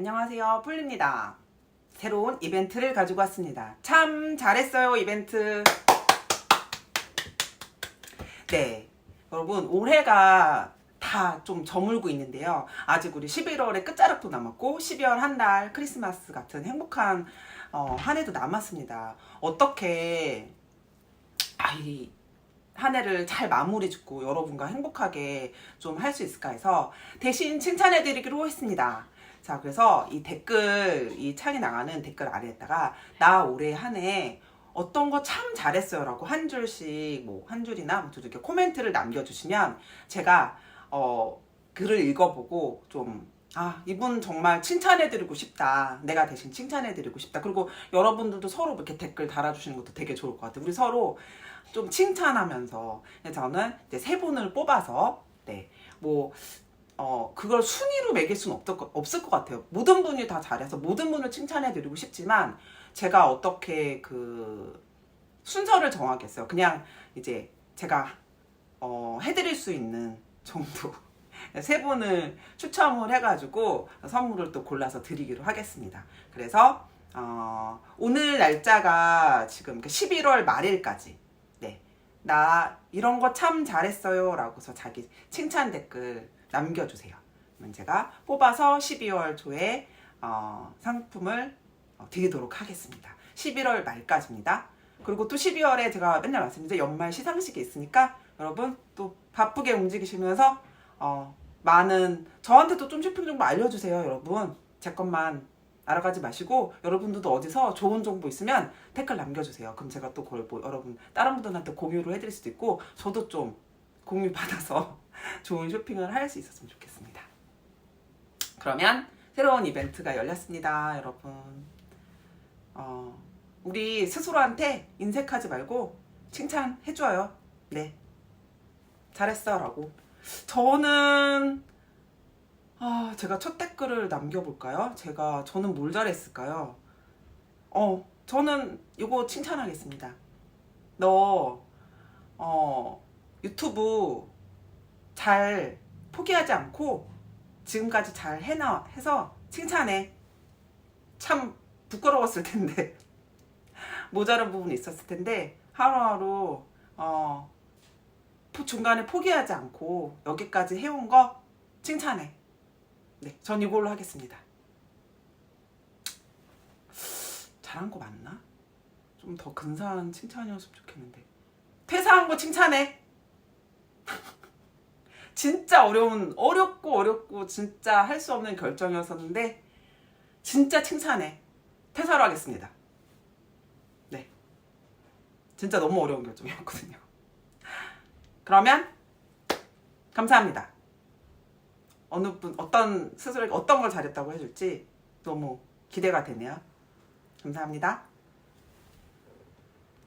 안녕하세요. 폴리입니다. 새로운 이벤트를 가지고 왔습니다. 참 잘했어요, 이벤트. 네. 여러분, 올해가 다 좀 저물고 있는데요. 아직 우리 11월의 끝자락도 남았고, 12월 한 달 크리스마스 같은 행복한 어, 한 해도 남았습니다. 어떻게, 아이, 한 해를 잘 마무리 짓고 여러분과 행복하게 좀 할 수 있을까 해서 대신 칭찬해 드리기로 했습니다. 자, 그래서 이 댓글, 이 창에 나가는 댓글 아래에다가 나 올해 한 해 어떤 거 참 잘했어요 라고 한 줄씩, 뭐, 한 줄이나 뭐, 이렇게 코멘트를 남겨주시면 제가, 어, 글을 읽어보고 좀, 아, 이분 정말 칭찬해드리고 싶다. 내가 대신 칭찬해드리고 싶다. 그리고 여러분들도 서로 이렇게 댓글 달아주시는 것도 되게 좋을 것 같아요. 우리 서로 좀 칭찬하면서. 그래서 저는 이제 세 분을 뽑아서, 네, 뭐, 어, 그걸 순위로 매길 수는 없을 것, 없을 것 같아요. 모든 분이 다 잘해서 모든 분을 칭찬해드리고 싶지만, 제가 어떻게 그, 순서를 정하겠어요. 그냥 이제 제가, 어, 해드릴 수 있는 정도. 세 분을 추첨을 해가지고 선물을 또 골라서 드리기로 하겠습니다. 그래서, 어, 오늘 날짜가 지금 11월 말일까지. 네. 나 이런 거 참 잘했어요. 라고서 자기 칭찬 댓글 남겨주세요. 그러면 제가 뽑아서 12월 초에 어, 상품을 어, 드리도록 하겠습니다. 11월 말까지입니다. 그리고 또 12월에 제가 맨날 말씀드리죠. 연말 시상식이 있으니까 여러분 또 바쁘게 움직이시면서 어, 많은 저한테도 좀 쇼핑 정보 알려주세요. 여러분 제 것만 알아가지 마시고 여러분들도 어디서 좋은 정보 있으면 댓글 남겨주세요. 그럼 제가 또 그걸 뭐 여러분 다른 분들한테 공유를 해드릴 수도 있고 저도 좀 공유 받아서 좋은 쇼핑을 할 수 있었으면 좋겠습니다. 그러면 새로운 이벤트가 열렸습니다, 여러분. 어, 우리 스스로한테 인색하지 말고 칭찬해줘요. 네. 잘했어 라고. 저는 아, 제가 첫 댓글을 남겨볼까요? 제가 저는 뭘 잘했을까요? 어, 저는 이거 칭찬하겠습니다. 너 어, 유튜브 잘 포기하지 않고 지금까지 잘 해나 해서 칭찬해. 참 부끄러웠을 텐데 모자란 부분이 있었을 텐데 하루하루 어 포- 중간에 포기하지 않고 여기까지 해온 거 칭찬해. 네, 전 이걸로 하겠습니다. 잘한 거 맞나? 좀 더 근사한 칭찬이었으면 좋겠는데. 퇴사한 거 칭찬해. 진짜 어려운, 어렵고 어렵고 진짜 할 수 없는 결정이었었는데, 진짜 칭찬해. 퇴사로 하겠습니다. 네. 진짜 너무 어려운 결정이었거든요. 그러면, 감사합니다. 어느 분, 어떤 스스로에게 어떤 걸 잘했다고 해줄지 너무 기대가 되네요. 감사합니다.